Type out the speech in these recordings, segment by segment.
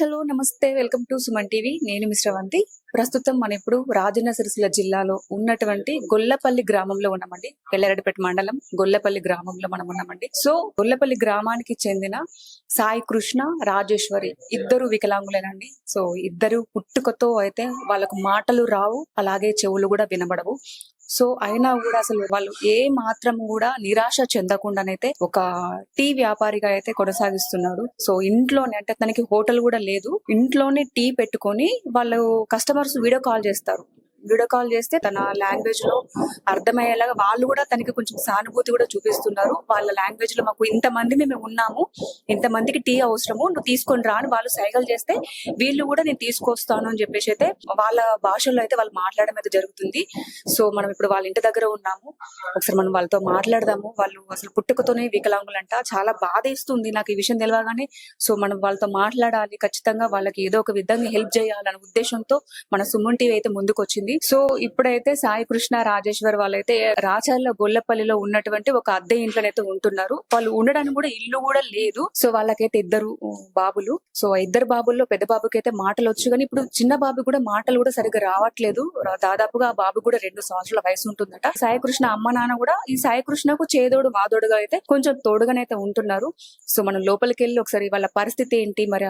Hello నమస్తే. Welcome to Suman TV. నేను మిశ్రవంతి ప్రస్తుతం మనం ఇప్పుడు రాజన్న సిరిసిల్ల జిల్లాలో ఉన్నటువంటి గొల్లపల్లి గ్రామంలో ఉన్నామండి. ఎల్లరెడ్డిపేట మండలం గొల్లపల్లి గ్రామంలో మనం ఉన్నామండి. సో గొల్లపల్లి గ్రామానికి చెందిన సాయి కృష్ణ రాజేశ్వరి ఇద్దరు వికలాంగులేనండి. సో ఇద్దరు పుట్టుకతో అయితే వాళ్ళకు మాటలు రావు అలాగే చెవులు కూడా వినబడవు. సో అయినా కూడా అసలు వాళ్ళు ఏ మాత్రం కూడా నిరాశ చెందకుండానైతే ఒక టీ వ్యాపారిగా అయితే కొనసాగిస్తున్నాడు. సో ఇంట్లోనే అంటే తనకి హోటల్ కూడా లేదు. ఇంట్లోనే టీ పెట్టుకొని వాళ్ళు కస్టమర్స్ వీడియో కాల్ చేస్తారు. వీడియో కాల్ చేస్తే తన లాంగ్వేజ్లో అర్థమయ్యేలాగా వాళ్ళు కూడా తనకి కొంచెం సానుభూతి కూడా చూపిస్తున్నారు. వాళ్ళ లాంగ్వేజ్లో మాకు ఇంతమంది మేము ఉన్నాము ఇంతమందికి టీ అవసరము నువ్వు తీసుకొని రా అని వాళ్ళు సైగలు చేస్తే వీళ్ళు కూడా నేను తీసుకొస్తాను అని చెప్పేసి అయితే వాళ్ళ భాషలో అయితే వాళ్ళు మాట్లాడడం అయితే జరుగుతుంది. సో మనం ఇప్పుడు వాళ్ళ ఇంటి దగ్గర ఉన్నాము ఒకసారి మనం వాళ్ళతో మాట్లాడదాము. వాళ్ళు అసలు పుట్టుకతోనే వికలాంగులంట చాలా బాధ ఇస్తుంది నాకు ఈ విషయం తెలియగానే సో మనం వాళ్ళతో మాట్లాడాలి ఖచ్చితంగా వాళ్ళకి ఏదో ఒక విధంగా హెల్ప్ చేయాలనే ఉద్దేశంతో మన సుమన్ టీవీ అయితే ముందుకు వచ్చింది సో ఇప్పుడైతే సాయి కృష్ణ రాజేశ్వర్ వాళ్ళైతే రాచర్ల గొల్లపల్లిలో ఉన్నటువంటి ఒక అద్దె ఇంట్లోనైతే ఉంటున్నారు. వాళ్ళు ఉండడానికి కూడా ఇల్లు కూడా లేదు. సో వాళ్ళకైతే ఇద్దరు బాబులు. సో ఇద్దరు బాబుల్లో పెద్ద బాబుకి అయితే మాటలు వచ్చు. కానీ ఇప్పుడు చిన్న బాబు కూడా మాటలు కూడా సరిగ్గా రావట్లేదు. దాదాపుగా ఆ బాబు కూడా రెండు సంవత్సరాల వయసు ఉంటుందట. సాయి కృష్ణ అమ్మ నాన్న కూడా ఈ సాయి కృష్ణకు చేదోడు మాదోడుగా అయితే కొంచెం తోడుగానైతే ఉంటున్నారు. సో మనం లోపలికి వెళ్ళి ఒకసారి వాళ్ళ పరిస్థితి ఏంటి? మరి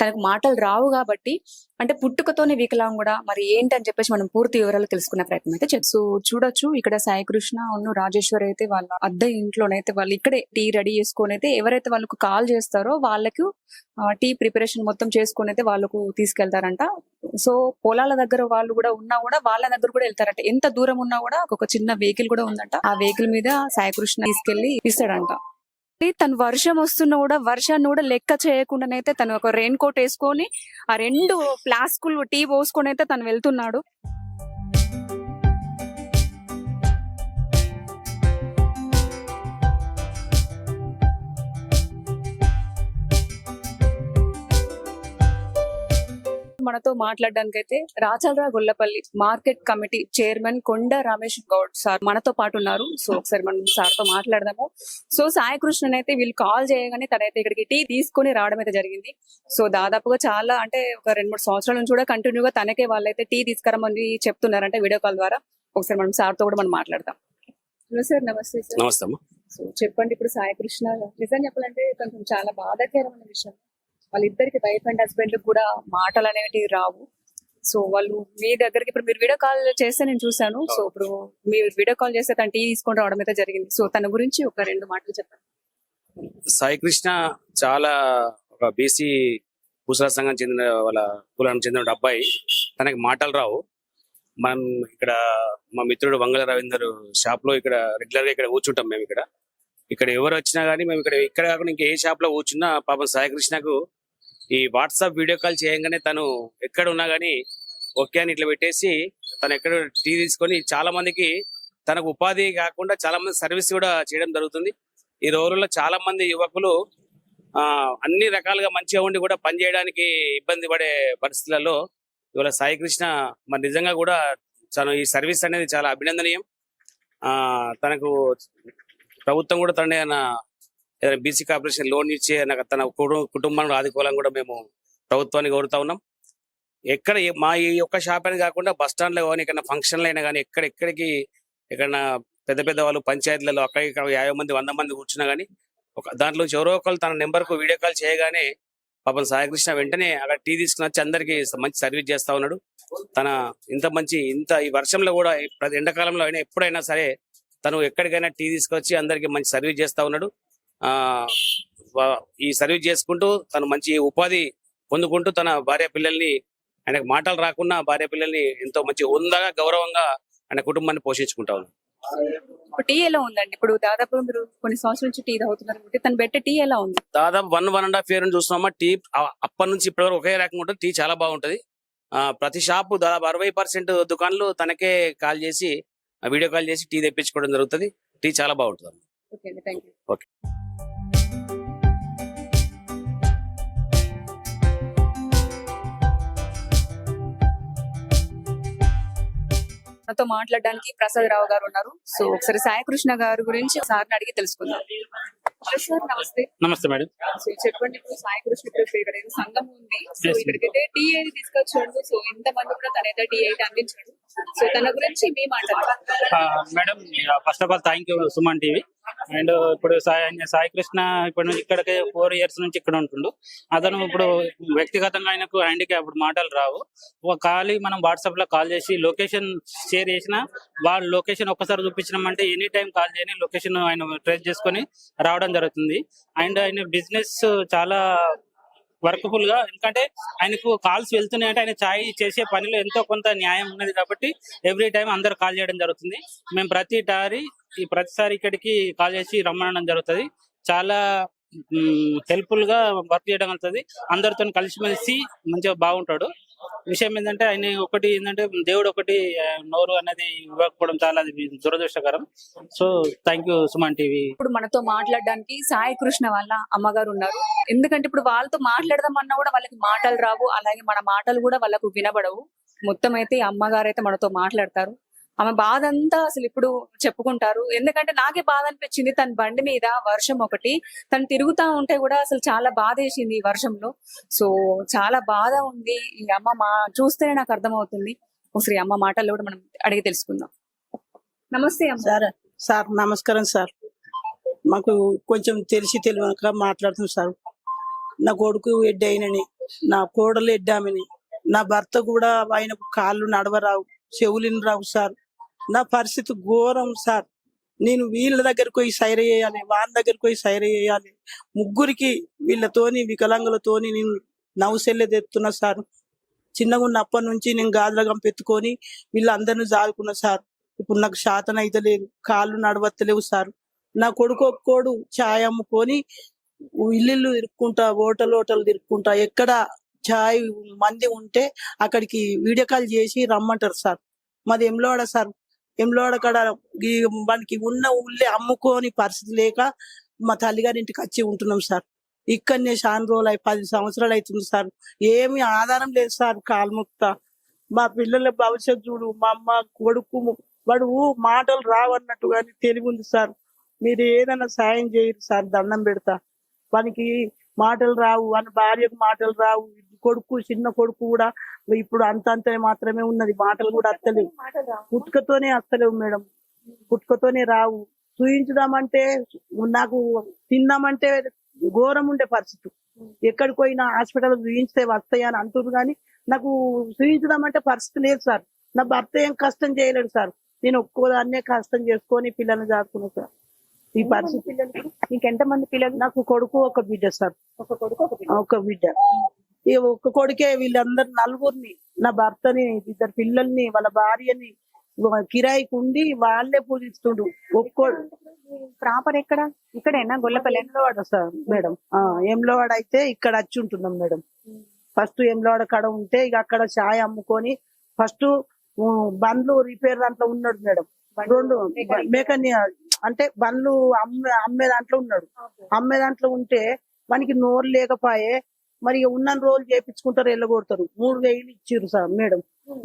తనకు మాటలు రావు కాబట్టి అంటే పుట్టుకతోనే వికలాంగుడా? మరి ఏంటి అని చెప్పేసి మనం పూర్తి వివరాలు తెలుసుకునే ప్రయత్నం అయితే చేద్దాం. సో చూడొచ్చు ఇక్కడ సాయి కృష్ణ రాజేశ్వరి అయితే వాళ్ళ అద్దె ఇంట్లోనైతే వాళ్ళు ఇక్కడే టీ రెడీ చేసుకొని అయితే ఎవరైతే వాళ్ళకు కాల్ చేస్తారో వాళ్ళకు టీ ప్రిపరేషన్ మొత్తం చేసుకొని అయితే వాళ్ళకు తీసుకెళ్తారంట. సో పొలాల దగ్గర వాళ్ళు కూడా ఉన్నా కూడా వాళ్ళ దగ్గర కూడా వెళ్తారంట. ఎంత దూరం ఉన్నా కూడా ఒక చిన్న వెహికల్ కూడా ఉందంట. ఆ వెహికల్ మీద సాయి కృష్ణ తీసుకెళ్ళి ఇస్తాడంట. తను వర్షం వస్తున్నా కూడా వర్షాన్ని కూడా లెక్క చేయకుండానైతే తను ఒక రెయిన్ కోట్ వేసుకొని ఆ రెండు ఫ్లాస్కులు టీ పోసుకొని అయితే తను వెళ్తున్నాడు. మనతో మాట్లాడడానికి అయితే Rachalra Gollapalli market committee chairman Konda Ramesh Goud sir మనతో పాటు ఉన్నారు. సో ఒకసారి మనం సార్తో మాట్లాడదాము. సో సాయి కృష్ణన్ అయితే వీళ్ళు కాల్ చేయగానే తనైతే ఇక్కడికి టీ తీసుకొని రావడం అయితే జరిగింది. సో దాదాపుగా చాలా అంటే ఒక రెండు మూడు సంవత్సరాల నుంచి కూడా కంటిన్యూగా తనకే వాళ్ళైతే టీ తీసుకురమ్మని చెప్తున్నారంటే వీడియో కాల్ ద్వారా. ఒకసారి మనం సార్తో కూడా మనం మాట్లాడదాం. హలో సార్ నమస్తే సార్. నమస్తే సో చెప్పండి ఇప్పుడు సాయి కృష్ణ నిజం చెప్పాలంటే కొంచెం చాలా బాధాకరమైన విషయం. వాళ్ళిద్దరికి వైఫ్ అండ్ హస్బెండ్ కూడా మాటలు అనేవి రావు. సో వాళ్ళు మీ దగ్గరికి ఇప్పుడు మీరు వీడియో కాల్ చేస్తే నేను చూసాను సో ఇప్పుడు మీరు వీడియో కాల్ చేస్తే తను టీ తీసుకొని రావడం అయితే జరిగింది. సో తన గురించి ఒక రెండు మాటలు చెప్పండి. సాయి కృష్ణ చాలా ఒక బీసీ పూసల సంఘం చెందిన వాళ్ళ కులానికి చెందిన అబ్బాయి. తనకి మాటలు రావు. మనం ఇక్కడ మా మిత్రుడు వంగల రవీందర్ షాప్లో ఇక్కడ రెగ్యులర్గా ఇక్కడ కూర్చుంటాం మేము ఇక్కడ. ఇక్కడ ఎవరు వచ్చినా గానీ మేము ఇక్కడ ఇక్కడ కాకుండా ఇంకా ఏ షాప్లో కూర్చున్నా పాపం సాయి కృష్ణకు ఈ వాట్సాప్ వీడియో కాల్ చేయగానే తను ఎక్కడ ఉన్నా గానీ ఓకే అని ఇట్లా పెట్టేసి తను ఎక్కడ టీ తీసుకొని చాలా మందికి తనకు ఉపాధి కాకుండా చాలా మంది సర్వీస్ కూడా చేయడం జరుగుతుంది. ఈ రోజుల్లో చాలా మంది యువకులు ఆ అన్ని రకాలుగా మంచిగా ఉండి కూడా పని చేయడానికి ఇబ్బంది పడే పరిస్థితులలో ఇవాళ సాయి కృష్ణ మరి నిజంగా కూడా తను ఈ సర్వీస్ అనేది చాలా అభినందనీయం. ఆ తనకు ప్రభుత్వం కూడా తన ఏదైనా బీసీ కార్పొరేషన్ లోన్ ఇచ్చి నాకు తన కుటుంబాన్ని ఆదుకోవాలని కూడా మేము ప్రభుత్వాన్ని కోరుతా ఉన్నాం. ఎక్కడ మా ఈ ఒక్క షాప్ అని కాకుండా బస్ స్టాండ్లో కానీ ఎక్కడ ఫంక్షన్లు అయినా కానీ ఎక్కడ ఎక్కడికి ఎక్కడన్నా పెద్ద పెద్ద వాళ్ళు పంచాయతీలలో అక్కడ ఇక్కడ యాభై మంది వంద మంది కూర్చున్నా కానీ ఒక దాంట్లో ఎవరో ఒకరు తన నెంబర్కు వీడియో కాల్ చేయగానే పాపం సాయకృష్ణ వెంటనే అక్కడ టీ తీసుకుని వచ్చి అందరికి మంచి సర్వీస్ చేస్తా ఉన్నాడు. తన ఇంత మంచి ఇంత ఈ వర్షంలో కూడా ప్రతి ఎండాకాలంలో అయినా ఎప్పుడైనా సరే తను ఎక్కడికైనా టీ తీసుకొచ్చి అందరికి మంచి సర్వీస్ చేస్తా ఉన్నాడు. ఈ సర్వీస్ చేసుకుంటూ తను మంచి ఉపాధి పొందుకుంటూ తన భార్య పిల్లల్ని ఆయనకు మాటలు రాకున్నా భార్య పిల్లల్ని ఎంతో మంచి ఉందగా గౌరవంగా ఆయన కుటుంబాన్ని పోషించుకుంటా ఉన్నాడు. ఇప్పుడు టీ ఎలా ఉందండి? ఇప్పుడు దాదాపు మీరు కొన్ని సంవత్సరాల నుంచి టీ తాగుతున్నారు కాబట్టి తను పెట్టే టీ ఎలా ఉంది? దాదాపు one one and half year చూస్తున్నామా tea అప్పటి నుంచి ఇప్పటి వరకు ఒకే రకంగా ఉంటుంది టీ చాలా బాగుంటది. ఆ ప్రతి షాపు దాదాపు అరవై పర్సెంట్ దుకాణాలు తనకే కాల్ చేసి వీడియో కాల్ చేసి టీ తెప్పించుకోవడం జరుగుతుంది. టీ చాలా బాగుంటుంది. ఓకే. నాతో మాట్లాడడానికి ప్రసాద్ రావు గారు ఉన్నారు. సో ఒకసారి సాయి కృష్ణ గారి గురించి సార్ని అడిగి తెలుసుకుందాం. సార్ నమస్తే. నమస్తే మేడం. సో చెప్పండి ఇప్పుడు ఇక్కడ ఏదో సంఘం ఉంది. సో తీసుకొచ్చాడు. సో ఇంత మంది కూడా తనైతే అందించాడు. సో తన గురించి మీ మాటలు. ఆ, madam first of all thank you Suman TV. And ఇప్పుడు సాయి సాయి కృష్ణ ఇప్పుడు ఇక్కడికి ఫోర్ ఇయర్స్ నుంచి ఇక్కడ ఉంటుండు. అతను ఇప్పుడు వ్యక్తిగతంగా ఆయనకు హ్యాండిక్యాప్ మాటలు రావు. ఒక ఖాళీ మనం వాట్సాప్లో కాల్ చేసి లొకేషన్ షేర్ చేసిన వాళ్ళ లొకేషన్ ఒక్కసారి చూపించినామంటే ఎనీ టైం కాల్ చేయని లొకేషన్ ఆయన ట్రేస్ చేసుకొని రావడం జరుగుతుంది. అండ్ ఆయన బిజినెస్ చాలా వర్క్ఫుల్గా. ఎందుకంటే ఆయనకు కాల్స్ వెళ్తున్నాయంటే ఆయన ఛాయ్ చేసే పనిలో ఎంతో కొంత న్యాయం ఉన్నది కాబట్టి ఎవ్రీ టైం అందరు కాల్ చేయడం జరుగుతుంది. మేము ప్రతిసారి ఈ ప్రతిసారి ఇక్కడికి కాల్ చేసి రమ్మనడం జరుగుతుంది. చాలా హెల్ప్ఫుల్గా వర్క్ చేయడం జరుగుతుంది. అందరితో కలిసిమెలిసి మంచిగా బాగుంటాడు. విషయం ఏంటంటే ఆయన ఒకటి ఏంటంటే దేవుడు ఒకటి నోరు అనేది ఇవ్వకపోవడం చాలా దురదృష్టకరం. So thank you Suman TV. ఇప్పుడు మనతో మాట్లాడడానికి సాయి కృష్ణ వాళ్ళ అమ్మగారు ఉన్నారు. ఎందుకంటే ఇప్పుడు వాళ్ళతో మాట్లాడదామన్నా కూడా వాళ్ళకి మాటలు రావు. అలాగే మన మాటలు కూడా వాళ్ళకు వినబడవు. మొత్తం అయితే అమ్మగారు అయితే మనతో మాట్లాడతారు. ఆమె బాధ అంతా అసలు ఇప్పుడు చెప్పుకుంటారు. ఎందుకంటే నాకే బాధ అనిపించింది తన బండి మీద వర్షం ఒకటి. తను తిరుగుతా ఉంటే కూడా అసలు చాలా బాధ వేసింది ఈ వర్షంలో. సో చాలా బాధ ఉంది. ఈ అమ్మ మా చూస్తేనే నాకు అర్థమవుతుంది. ఒకసారి అమ్మ మాటల్లో కూడా మనం అడిగి తెలుసుకుందాం. నమస్తే అమ్మ. సార్ సార్ నమస్కారం సార్. మాకు కొంచెం తెలిసి తెలియక మాట్లాడుతున్నాం సార్. నా కొడుకు ఎడ్డి అయినని నా కోడలు ఎడ్డామని నా భర్త కూడా ఆయనకు కాళ్ళు నడవరావు చెవులిని రావు సార్. నా పరిస్థితి ఘోరం సార్. నేను వీళ్ళ దగ్గరకు పోయి సైర చేయాలి వాళ్ళ దగ్గరకు పోయి సైర చేయాలి. ముగ్గురికి వీళ్ళతోని వికలాంగులతోని నేను నవ్వుసెల్లె తెస్తున్నా సార్. చిన్నగా ఉన్నప్పటి నుంచి నేను గాజులగం పెట్టుకొని వీళ్ళందరినీ జాదుకున్నా సార్. ఇప్పుడు నాకు శాతం అయితే లేదు కాళ్ళు నడవత్తలేవు సార్. నా కొడుకు ఒక్కోడు ఛాయ్ అమ్ముకొని ఇల్లు తిరుక్కుంటా హోటల్ హోటల్ తిరుక్కుంటా ఎక్కడ ఛాయ్ మంది ఉంటే అక్కడికి వీడియో కాల్ చేసి రమ్మంటారు సార్. మాది ఎంలోడ సార్. ఎంలోడ ఈ మనకి ఉన్న ఊళ్ళే అమ్ముకోని పరిస్థితి లేక మా తల్లిగారి ఇంటికి వచ్చి ఉంటున్నాం సార్. ఇక్కడనే చాలా రోజులు అయి పది సంవత్సరాలు అవుతుంది సార్. ఏమి ఆధారం లేదు సార్ కాల్ముక్త మా పిల్లల భవిష్యత్ చూడు మా అమ్మ కొడుకు వాడు మాటలు రావన్నట్టు కానీ తెలివి ఉంది సార్. మీరు ఏదైనా సాయం చేయరు సార్ దండం పెడతా. వానికి మాటలు రావు వాని భార్యకు మాటలు రావు కొడుకు చిన్న కొడుకు కూడా ఇప్పుడు అంత అంత మాత్రమే ఉన్నది. మాటలు కూడా అత్తలేవు. పుట్టుకతోనే అత్తలేవు మేడం. పుట్టుకతోనే రావు. చూయించుదామంటే నాకు తిందామంటే ఘోరం ఉండే పరిస్థితి. ఎక్కడికి పోయినా హాస్పిటల్ చూయించితే వస్తాయి అని అంటున్నారు కానీ నాకు చూయించుదామంటే పరిస్థితి లేదు సార్. నా భర్త ఏం కష్టం చేయలేడు సార్. నేను ఒక్కోదాన్నే కష్టం చేసుకొని పిల్లల్ని దాచుకున్నా సార్. ఈ పరిస్థితి. పిల్లలకి మీకు పిల్లలు? నాకు కొడుకు ఒక బిడ్డ సార్. ఒక కొడుకు ఒక బిడ్డ. ఈ ఒక్క కొడుకే వీళ్ళందరు నలుగురిని నా భర్తని ఇద్దరు పిల్లల్ని వాళ్ళ భార్యని కిరాయికి ఉండి వాళ్ళే పూజిస్తుండ్రు. ఒక్కో ప్రాపర్ ఎక్కడ? ఇక్కడేనా గొల్లపల్లి? ఎంలవాడ sir madam. ఆ ఎంలవాడ అయితే ఇక్కడ వచ్చి ఉంటున్నాం మేడం. ఫస్ట్ ఎంలవాడ కాడ ఉంటే ఇక అక్కడ చాయ్ అమ్ముకొని ఫస్ట్ బండ్లు రిపేర్ దాంట్లో ఉన్నాడు మేడం. రెండు మేకని అంటే బండ్లు అమ్మే అమ్మే దాంట్లో ఉన్నాడు. అమ్మే దాంట్లో ఉంటే మనకి నోరు లేకపోయే మరి ఉన్న రోజులు చేపించుకుంటారు వెళ్ళగొడతారు. మూడు వేలు ఇచ్చిర్రు సార్ మేడం.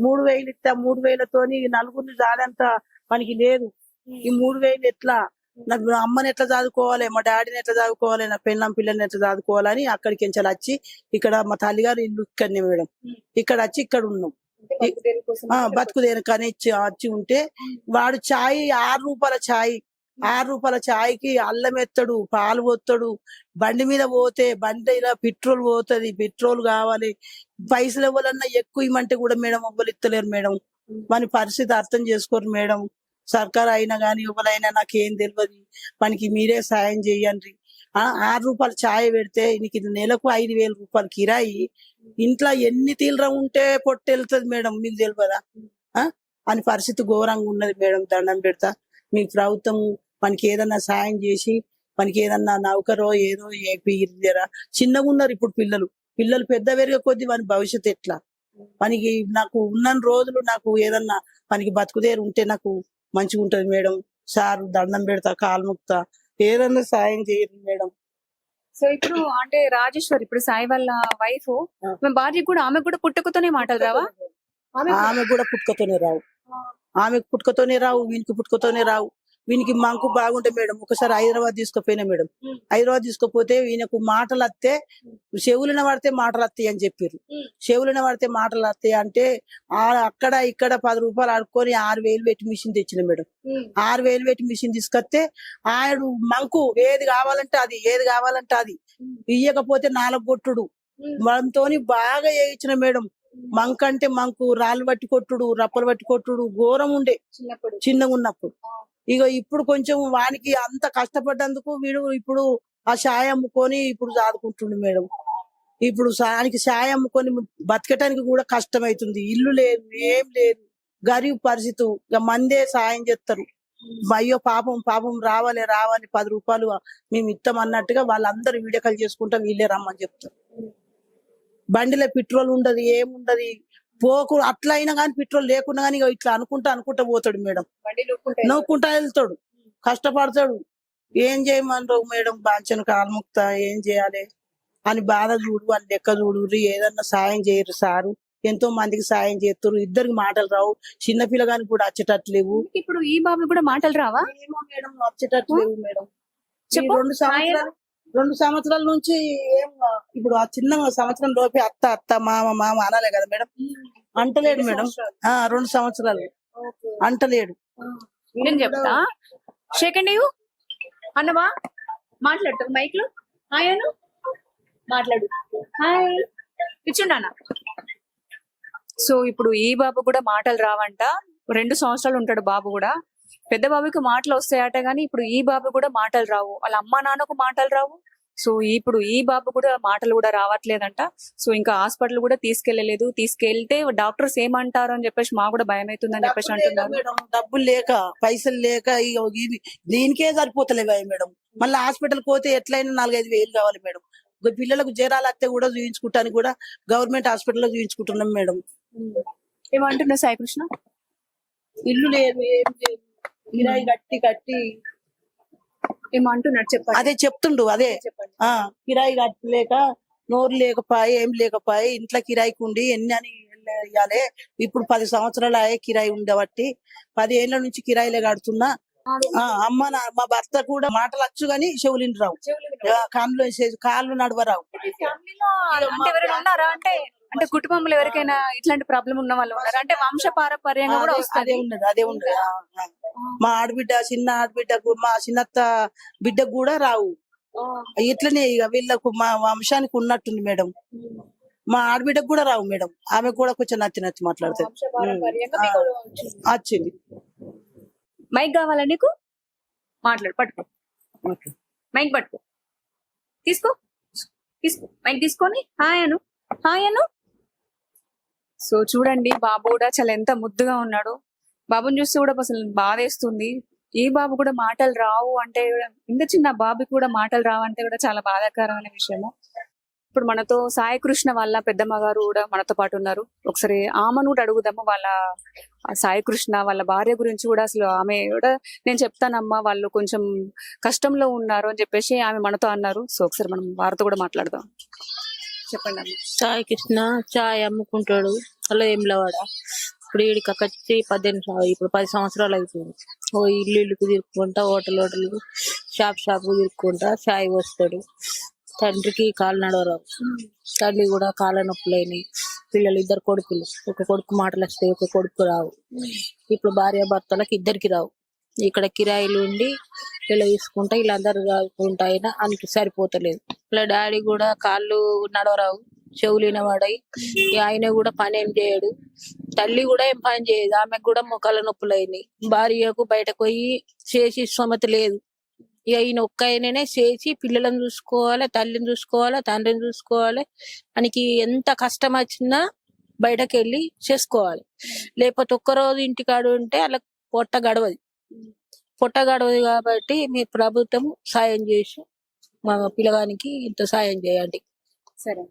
మూడు వేలు ఇస్తే మూడు వేలతోని నలుగురిని జాలంత మనకి లేదు. ఈ మూడు వేలు ఎట్లా? నాకు నా అమ్మని ఎట్లా చదువుకోవాలి? మా డాడీని ఎట్లా చదువుకోవాలి? నా పెళ్ళం పిల్లల్ని ఎట్లా చదువుకోవాలని అక్కడికి ఎంచాలి వచ్చి ఇక్కడ మా తల్లిగారు ఇల్లు ఇక్కడనే మేడం. ఇక్కడ వచ్చి ఇక్కడ ఉన్నాం. బతుకుదేని కానీ వచ్చి ఉంటే వాడు చాయ్ ఆరు రూపాయల చాయ్ ఆరు రూపాయల చాయ్కి అల్లం ఎత్తడు పాలు పోతాడు బండి మీద పోతే బండి ఇలా పెట్రోల్ పోతది పెట్రోల్ కావాలి. పైసలు ఇవ్వాలన్నా ఎక్కువ ఇవ్వమంటే కూడా మేడం ఎవ్వరు ఇస్తలేరు మేడం. మన పరిస్థితి అర్థం చేసుకోరు మేడం. సర్కార్ అయినా కానీ ఎవరైనా నాకేం తెలియదు మనకి మీరే సాయం చేయండి. ఆ ఆరు రూపాయలు ఛాయ్ పెడితే నీకు ఇది నెలకు ఐదు వేల రూపాయలు కిరాయి. ఇంట్లో ఎన్ని తీలరా ఉంటే పొట్టు వెళ్తుంది మేడం మీకు తెలియదా ఆ? అని పరిస్థితి ఘోరంగా ఉన్నది మేడం దండం పెడతా. మీ ప్రభుత్వం మనకి ఏదన్నా సాయం చేసి మనకి ఏదన్నా నౌకరో ఏదో ఏపీరా చిన్నగా ఉన్నారు ఇప్పుడు పిల్లలు. పిల్లలు పెద్ద పెరిగే కొద్ది వాని భవిష్యత్తు ఎట్లా? మనకి నాకు ఉన్న రోజులు నాకు ఏదన్నా మనకి బతుకుదేరు ఉంటే నాకు మంచిగా ఉంటది మేడం. సార్ దండం పెడతా కాలు ముక్తా ఏదన్నా సాయం చేయరు మేడం. సో ఇప్పుడు అంటే రాజేశ్వర్ ఇప్పుడు సాయి వాళ్ళ వైఫ్. భార్య కూడా ఆమె కూడా పుట్టుకతోనే మాటలు రావా? ఆమె కూడా పుట్టుకతోనే రావు. ఆమెకు పుట్టుకతోనే రావు వీనికి పుట్టుకతోనే రావు. వీనికి మంకు బాగుంటే మేడం. ఒకసారి హైదరాబాద్ తీసుకుపోయినా మేడం. హైదరాబాద్ తీసుకుపోతే ఈయనకు మాటలు వస్తే చెవులిన పడితే మాటలు వస్తాయి అని చెప్పారు చెవులిన పడితే మాటలు వస్తాయి అంటే ఆ అక్కడ ఇక్కడ పది రూపాయలు ఆడుకొని ఆరు వేలు పెట్టి మిషన్ తెచ్చిన మేడం. ఆరు వేలు పెట్టి మిషన్ తీసుకొస్తే ఆయన మంకు ఏది కావాలంటే అది ఏది కావాలంటే అది. ఇయ్యకపోతే నాలుగు కొట్టుడు. మనతోని బాగా వేయించిన మేడం. మంక్ అంటే మంకు రాళ్ళు పట్టి కొట్టుడు రప్పలు పట్టి కొట్టుడు ఘోరం ఉండే. చిన్నప్పుడు. చిన్నగా ఉన్నప్పుడు. ఇక ఇప్పుడు కొంచెం వానికి అంత కష్టపడ్డందుకు వీడు ఇప్పుడు ఆ షాయ అమ్ముకొని ఇప్పుడు చదువుకుంటుండు మేడం. ఇప్పుడు సానికి షాయ అమ్ముకొని బతకటానికి కూడా కష్టమైతుంది. ఇల్లు లేదు ఏం లేదు గరీబ్ పరిస్థితి. ఇక మందే సాయం చేస్తారు అయ్యో పాపం పాపం రావాలి రావాలి పది రూపాయలు మేము ఇస్తాం అన్నట్టుగా వాళ్ళందరూ వీడియో కాల్ చేసుకుంటాం వీళ్ళే రమ్మని చెప్తారు. బండిలో పెట్రోల్ ఉండదు ఏముండదు పోకు అట్లా అయినా కానీ పెట్రోల్ లేకుండా కానీ ఇక ఇట్లా అనుకుంటా అనుకుంటా పోతాడు మేడం. నవ్వుకుంటా వెళ్తాడు. కష్టపడతాడు. ఏం చేయమంటావు మేడం? బాంచను కాల్ముక్తా ఏం చేయాలి? అని బాధ చూడు అని లెక్క చూడు ఏదన్నా సాయం చేయరు సారు. ఎంతో మందికి సాయం చేస్తారు ఇద్దరికి మాటలు రావు. చిన్న పిల్లగానికి కూడా వచ్చేటట్టు లేవు ఇప్పుడు ఈ బాబు కూడా మాటలు రావా? ఏమో మేడం వచ్చేటట్టు లేవు మేడం. రెండు సంవత్సరాలు రెండు సంవత్సరాల నుంచి ఏం ఇప్పుడు ఆ చిన్న సంవత్సరం లోపే అత్త అత్త మామ మామ అనాలే కదా మేడం. అంటలేడు మేడం. ఆ రెండు సంవత్సరాలు. అంటలేడు. నేను చెప్తా? సెకండ్ యూ అన్నవా మాట్లాడతావు మైక్లో హాయ్ అను. మాట్లాడు. హాయ్. ఇచ్చిండన్న సో ఇప్పుడు ఈ బాబు కూడా మాటలు రావంట. రెండు సంవత్సరాలు ఉంటాడు బాబు కూడా. పెద్ద బాబుకి మాటలు వస్తాయట కానీ ఇప్పుడు ఈ బాబు కూడా మాటలు రావు. వాళ్ళ అమ్మ నాన్నకు మాటలు రావు. సో ఇప్పుడు ఈ బాబు కూడా మాటలు కూడా రావట్లేదంట. సో ఇంకా హాస్పిటల్ కూడా తీసుకెళ్ళలేదు తీసుకెళ్తే డాక్టర్స్ ఏమంటారు అని చెప్పేసి మా కూడా భయం అవుతుందని చెప్పేసి డబ్బులు లేక అంటున్నారు. డబ్బులు లేక పైసలు లేక దీనికే సరిపోతలేవా మేడం? మళ్ళీ హాస్పిటల్ పోతే ఎట్లయినా నాలుగైదు వేలు కావాలి మేడం. పిల్లలకు జ్వరాలు వస్తే కూడా చూయించుకుంటానికి కూడా గవర్నమెంట్ హాస్పిటల్లో చూయించుకుంటున్నాం మేడం. ఏమంటున్నా సాయి కృష్ణ? ఇల్లు లేదు ఏం లేదు. కిరాయి కట్టి కట్టి ఏమంటున్నాడు చెప్పండి. అదే చెప్తుండు అదే. చెప్పండి. ఆ కిరాయి కట్టలేక నోరు లేకపాయి ఏం లేకపాయి ఇంట్లో కిరాయికి ఉండి ఎన్ని అని ఇవ్వాలి ఇప్పుడు పది సంవత్సరాలు అయ్యే కిరాయి ఉండబట్టి పది ఏళ్ళ నుంచి కిరాయిలే కడుతున్నా. ఆ, అమ్మ నా మా భర్త కూడా మాటలు వచ్చు గాని చెవులిని రావు. కాళ్ళు కాళ్ళు నడవరావు. ఫ్యామిలీలో అంటే ఎవరైనా ఉన్నారా? అంటే అంటే కుటుంబంలో ఎవరికైనా ఇట్లాంటి ప్రాబ్లం ఉన్న వాళ్ళు ఉన్నారా అంటే వంశ పారపర్యంగా కూడా అదే- అదే వస్తుంది ఉన్నది అదే ఉన్నది ఆ, ఆ. మా ఆడబిడ్డ చిన్న ఆడబిడ్డకు మా చిన్నత్త బిడ్డకు కూడా రావు. ఇట్లనే ఇక వీళ్ళకు మా వంశానికి ఉన్నట్టుంది మేడం. మా ఆడబిడ్డకు కూడా రావు మేడం. ఆమె కూడా కొంచెం నచ్చి నచ్చి మాట్లాడుతుంది. వచ్చింది. మైక్ కావాలా నీకు? మాట్లాడు పట్టుకో. మైక్ పట్టుకో. తీసుకో. తీసుకో. మైక్ తీసుకొని. Hi Anu. Hi Anu. So చూడండి బాబు కూడా చాలా ఎంత ముద్దుగా ఉన్నాడు. బాబుని చూస్తే కూడా అసలు బాధేస్తుంది. ఈ బాబు కూడా మాటలు రావు అంటే ఇంత చిన్న బాబు కూడా మాటలు రావు అంటే కూడా చాలా బాధాకరమైన విషయము. ఇప్పుడు మనతో సాయి కృష్ణ వాళ్ళ పెద్దమ్మ గారు కూడా మనతో పాటు ఉన్నారు. ఒకసారి ఆమెను కూడా అడుగుదాము. వాళ్ళ సాయి కృష్ణ వాళ్ళ భార్య గురించి కూడా అసలు ఆమె కూడా నేను చెప్తానమ్మా వాళ్ళు కొంచెం కష్టంలో ఉన్నారు అని చెప్పేసి ఆమె మనతో అన్నారు. సో ఒకసారి మనం వారితో కూడా మాట్లాడదాం. చెప్పండి అమ్మ సాయి కృష్ణ చాయ్ అమ్ముకుంటాడు. అలా ఏం లేవాడ? ఇప్పుడు ఈడికి వచ్చి పద్దెనిమిది ఇప్పుడు పది సంవత్సరాలు అవుతుంది ఓ ఇల్లు ఇల్లుకు తిరుక్కుంటా హోటల్ హోటల్ షాప్ షాప్ తిరుక్కుంటా చాయ్ వస్తాడు తండ్రికి కాలు నడవరావు. తల్లి కూడా కాళ్ళ నొప్పులు అయినాయి. పిల్లలు ఇద్దరు కొడుకులు. ఒక కొడుకు మాటలు వస్తాయి ఒక కొడుకు రావు. ఇప్పుడు భార్య భర్తలకు ఇద్దరికి రావు. ఇక్కడ కిరాయిలు ఉండి ఇలా తీసుకుంటా వీళ్ళందరూ చదువుకుంటా అయినా ఆయనకి సరిపోతలేదు. ఇలా డాడీ కూడా కాళ్ళు నడవరావు. చెవులిన వాడై ఇక ఆయన కూడా పని ఏం చేయడు. తల్లి కూడా ఏం పని చేయదు. ఆమెకు కూడా మొక్కల నొప్పులు అయినాయి భార్యకు బయటకు పోయి చేసి సమత లేదు. ఇక ఈయన ఒక్క ఆయననే చేసి పిల్లలను చూసుకోవాలి తల్లిని చూసుకోవాలి తండ్రిని చూసుకోవాలి మనకి ఎంత కష్టం వచ్చినా బయటకు వెళ్ళి చేసుకోవాలి. లేకపోతే ఒక్కరోజు ఇంటికాడు ఉంటే అలా పొట్ట గడవది. పొట్ట గడవదు కాబట్టి మీ ప్రభుత్వం సాయం చేసి మా పిల్లగానికి ఇంత సాయం చేయండి. సరే.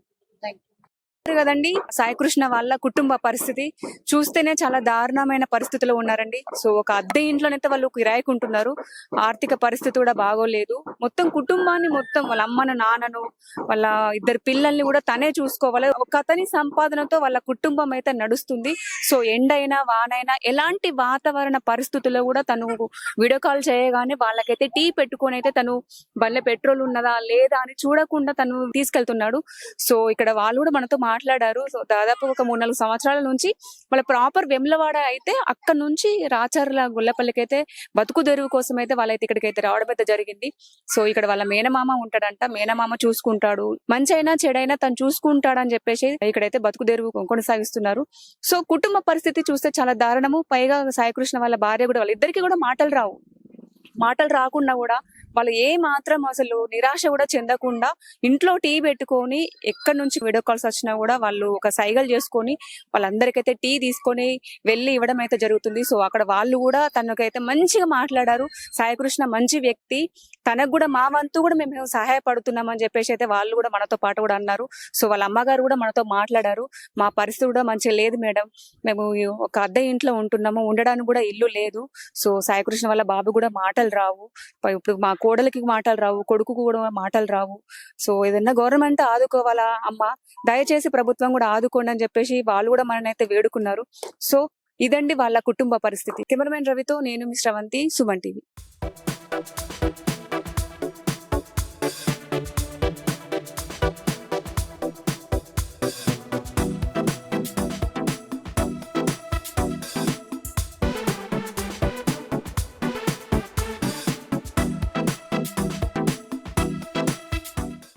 కదండి సాయికృష్ణ వాళ్ళ కుటుంబ పరిస్థితి. చూస్తేనే చాలా దారుణమైన పరిస్థితిలో ఉన్నారండి. సో ఒక అద్దె ఇంట్లోనైతే వాళ్ళు కిరాయికుంటున్నారు ఆర్థిక పరిస్థితి కూడా బాగోలేదు. మొత్తం కుటుంబాన్ని మొత్తం వాళ్ళ అమ్మను నాన్నను వాళ్ళ ఇద్దరు పిల్లల్ని కూడా తనే చూసుకోవాలి. ఒక అతని సంపాదనతో వాళ్ళ కుటుంబం అయితే నడుస్తుంది. సో ఎండైనా వానైనా ఎలాంటి వాతావరణ పరిస్థితుల్లో కూడా తను వీడియో కాల్ చేయగానే వాళ్ళకైతే టీ పెట్టుకొని అయితే తను బల్లె పెట్రోల్ ఉన్నదా లేదా అని చూడకుండా తను తీసుకెళ్తున్నాడు. సో ఇక్కడ వాళ్ళు కూడా మనతో మాట్లాడారు. సో దాదాపు ఒక మూడు నాలుగు సంవత్సరాల నుంచి వాళ్ళ ప్రాపర్ వెమ్లవాడ అయితే అక్కడ నుంచి రాచర్ల గుల్లపల్లికి అయితే బతుకు తెరువు కోసం అయితే వాళ్ళైతే ఇక్కడికి అయితే రావడం అయితే జరిగింది. సో ఇక్కడ వాళ్ళ మేనమామ ఉంటాడంట. మేనమామ చూసుకుంటాడు. మంచి అయినా చెడైనా తను చూసుకుంటాడని చెప్పేసి ఇక్కడైతే బతుకు తెరువు కొనసాగిస్తున్నారు. సో కుటుంబ పరిస్థితి చూస్తే చాలా దారుణము. పైగా సాయికృష్ణ వాళ్ళ భార్య కూడా వాళ్ళిద్దరికి కూడా మాటలు రావు. మాటలు రాకుండా కూడా వాళ్ళు ఏ మాత్రం అసలు నిరాశ కూడా చెందకుండా ఇంట్లో టీ పెట్టుకొని ఎక్కడి నుంచి వీడియో కాల్స్ వచ్చినా కూడా వాళ్ళు ఒక సైగలు చేసుకొని వాళ్ళందరికైతే టీ తీసుకొని వెళ్ళి ఇవ్వడం అయితే జరుగుతుంది. సో అక్కడ వాళ్ళు కూడా తనకైతే మంచిగా మాట్లాడారు. సాయికృష్ణ మంచి వ్యక్తి. తనకు కూడా మా వంతు కూడా మేము సహాయపడుతున్నాం అని చెప్పేసి అయితే వాళ్ళు కూడా మనతో పాటు కూడా అన్నారు. సో వాళ్ళ అమ్మగారు కూడా మనతో మాట్లాడారు. మా పరిస్థితి కూడా మంచిగా లేదు మేడం. మేము ఒక అద్దె ఇంట్లో ఉంటున్నాము. ఉండడానికి కూడా ఇల్లు లేదు. సో సాయికృష్ణ వాళ్ళ బాబు కూడా మాటలు రావు. ఇప్పుడు మాకు కోడలికి మాటలు రావు కొడుకు కూడా మాటలు రావు. సో ఏదన్నా గవర్నమెంట్ ఆదుకోవాలా అమ్మ? దయచేసి ప్రభుత్వం కూడా ఆదుకోండి అని చెప్పేసి వాళ్ళు కూడా మననైతే వేడుకున్నారు. సో ఇదండి వాళ్ళ కుటుంబ పరిస్థితి. కెమెరామెన్ రవితో నేను మిశ్రవంతి సుమన్ టీవీ.